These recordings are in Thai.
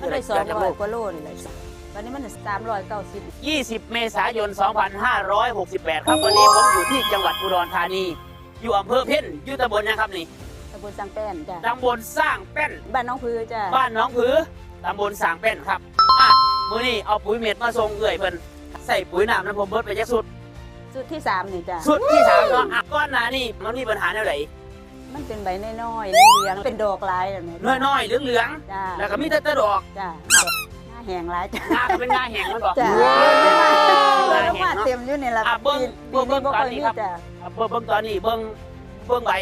มันได้สองร้อยกว่าโลนี่แหละวันนี้มันสามร้อยเก้าสิบ20 เมษายน 2568 ครับ วันนี้ผมอยู่ที่จังหวัดอุดรธานี อยู่อำเภอเพ่นอยู่ตำบลนะครับนี่ตำบลสังแป้นจ้ะตำบลสร้างแป้น บ้านน้องพือจ้ะบ้านหน้องผือตำบลสร้างแป้นครับอะมื้อนี้เอาปุ๋ยเม็ดมาส่งเอื่อยเพิ่นใส่ปุ๋ยน้ำน้ำผมเบิดไปจักสุด สุดที่สามนี่จ้ะสุดที่สามเนาะอะก้อนหนานี่มันมีปัญหาแนวไหน มันเป็นใบน้อยๆเหลืองๆเป็นดอกลายแบบนี้น้อยๆเหลืองจ้ะๆแล้วก็มีแต่แตะดอกจ้ะหน้าแห้งหลายจ้ะงาก็เป็นงาแห้งมันบอกจ้ะงาเออแห้แล้วงมาเนาะเต็มอยู่นี่ละอะเบิ่งปีเบิ่งนี้บ่ค่อยเบิ่งตอนนี้มีครับจ้ะอะเบิ่งเบิ่งตอนนี้เบิ่งเบิ่งใบ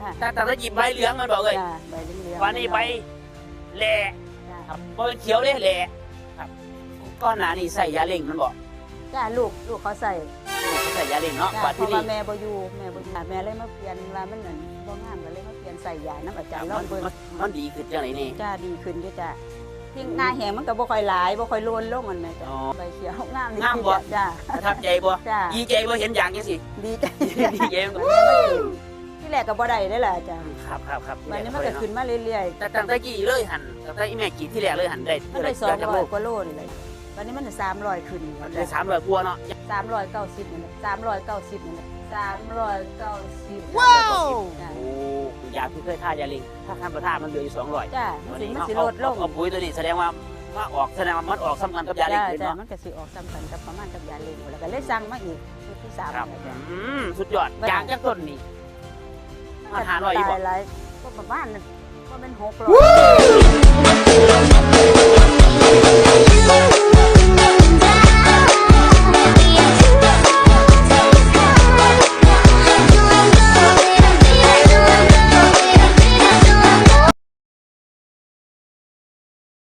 ค่ะแต่แต่ถ้าหยิบใบเหลืองมันบอกเลยจ้ะใบเหลืองๆวันนี้ใบแหล่จ้ะครับเบิ่งเขียวเลยแหล่ครับก้อนหนานี่ใส่ยาเล่งมันบอก จ้ะลูกลูกเขาใส่ใส่ยาเล่งเนาะจ้ะวันเพที่ราะนี่ว่าแม่บ่อยู่แม่บ่อยู่แม่เลยมาเปลี่ยนว่ามันนั่นบ่งามก็เลยมาเปลี่ยนใส่ยาน้ำอาจารย์ลมัอนงเบิ่ง มันมันดีขึ้นจังไหนนี่ จ้าดีขึ้นด้วยจ้าที่หน้าแหงมันก็บ่ค่อยหลายบ่ค่อยโลนลงมันแม่จ้ะอ๋อใบเขียวงามดีงามบ่ จ้า ประทับใจบ่จ้าดีใจบ่เห็นอย่างจังสิ ดีใจดีใจบ่มันมากินที่แรกก็บ่ได้ได้อล่ะจ้าครับครับครับวันนี้มันก็ขึ้นมาเรื่อยแต่ตั้งแต่กี่เลยหันตั้งแต่อีแม่กี่ที่แรกเลยหันได้ๆมันได้เดือนละ200กว่าโลนี่เลย วันนี้มัน300ขึ้นมันได้สามร้อยกว่าเนาะ390นี่แหละ390นี่แหละ390ว้าวจ้าโอ้ยาที่เคยท่ายาเล็งถ้าท่านประทานมันเหลืออยู่สองร้อยจ้ามันสิมันสิเอาลดลงเอาปุ๋ยตัวนี้แสดงว่าว่าออกแสดงว่ามันออกสำคัญกับยาเล็งจ้าเลยจ้าเนาะมันก็สิออกซ้ำกันกับประมาณกับยาเล็กแล้วก็เลยสั่งมาอีกชุดที่3ครับนี่แหละจ้าอืมสุดยอดยางจากต้นนี่มาหาหน่อยอีกบ่ตายหลายก็ประมาณนั้นก็เป็น600